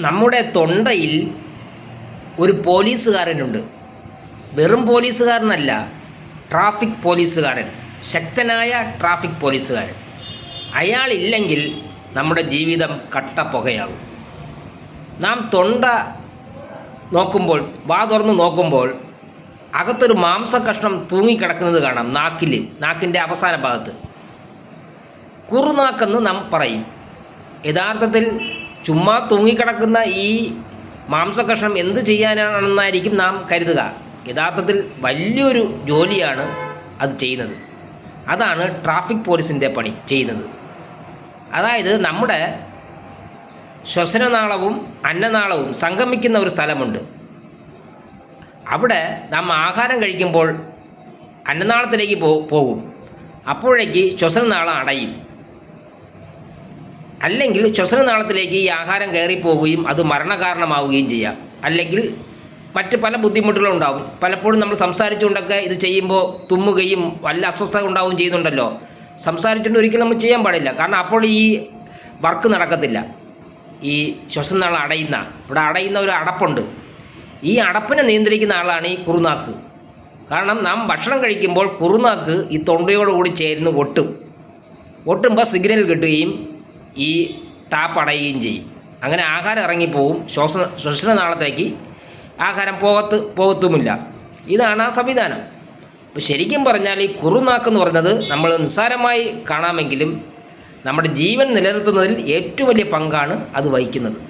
നമ്മുടെ തൊണ്ടയിൽ ഒരു പോലീസുകാരനുണ്ട്. വെറും പോലീസുകാരനല്ല ട്രാഫിക് പോലീസുകാരൻ ശക്തനായ ട്രാഫിക് പോലീസുകാരൻ. അയാളില്ലെങ്കിൽ നമ്മുടെ ജീവിതം കട്ടപ്പുകയാകും. നാം തൊണ്ട നോക്കുമ്പോൾ വാ തുറന്ന് നോക്കുമ്പോൾ അകത്തൊരു മാംസകഷ്ണം തൂങ്ങിക്കിടക്കുന്നത് കാണാം നാക്കിൽ നാക്കിന്റെ അവസാന ഭാഗത്ത്. കുറുനാക്കെന്ന് നാം പറയും. യഥാർത്ഥത്തിൽ ചുമ്മാ തൂങ്ങിക്കിടക്കുന്ന ഈ മാംസകഷ്ണം എന്ത് ചെയ്യാനാണെന്നായിരിക്കും നാം കരുതുക. യഥാർത്ഥത്തിൽ വലിയൊരു ജോലിയാണ് അത് ചെയ്യുന്നത്. അതാണ് ട്രാഫിക് പോലീസിന്റെ പണി ചെയ്യുന്നത്. അതായത് നമ്മുടെ ശ്വസനനാളവും അന്നനാളവും സംഗമിക്കുന്ന ഒരു സ്ഥലമുണ്ട്. അവിടെ നാം ആഹാരം കഴിക്കുമ്പോൾ അന്നനാളത്തിലേക്ക് പോകും. അപ്പോഴേക്ക് ശ്വസനനാളം അടയും. അല്ലെങ്കിൽ ശ്വസനനാളത്തിലേക്ക് ഈ ആഹാരം കയറിപ്പോവുകയും അത് മരണകാരണമാവുകയും ചെയ്യാം. അല്ലെങ്കിൽ മറ്റ് പല ബുദ്ധിമുട്ടുകളും ഉണ്ടാവും. പലപ്പോഴും നമ്മൾ സംസാരിച്ചുകൊണ്ടൊക്കെ ഇത് ചെയ്യുമ്പോൾ തുമ്മുകയും വല്ല അസ്വസ്ഥത ഉണ്ടാവുകയും ചെയ്യുന്നുണ്ടല്ലോ. സംസാരിച്ചുകൊണ്ട് ഒരിക്കലും നമ്മൾ ചെയ്യാൻ പാടില്ല. കാരണം അപ്പോൾ ഈ വർക്ക് നടക്കത്തില്ല. ഈ ശ്വസനനാളം അടയുന്ന. ഇവിടെ അടയുന്ന ഒരു അടപ്പുണ്ട്. ഈ അടപ്പിനെ നിയന്ത്രിക്കുന്ന ആളാണ് ഈ കുറുനാക്ക്. കാരണം നാം ഭക്ഷണം കഴിക്കുമ്പോൾ കുറുനാക്ക് ഈ തൊണ്ടയോടുകൂടി ചേരുന്ന ഒട്ടും. ഒട്ടുമ്പോൾ സിഗ്നൽ കിട്ടുകയും ഈ ടാപ്പ് അടയുകയും ചെയ്യും. അങ്ങനെ ആഹാരം ഇറങ്ങിപ്പോവും. ശ്വസന ശ്വസനനാളത്തേക്ക് ആഹാരം പോകത്ത് പോകത്തുമില്ല. ഇതാണ് ആ സംവിധാനം. അപ്പോൾ ശരിക്കും പറഞ്ഞാൽ ഈ കുറുനാക്ക് എന്ന് പറയുന്നത് നമ്മൾ നിസ്സാരമായി കാണാമെങ്കിലും നമ്മുടെ ജീവൻ നിലനിർത്തുന്നതിൽ ഏറ്റവും വലിയ പങ്കാണ് അത് വഹിക്കുന്നത്.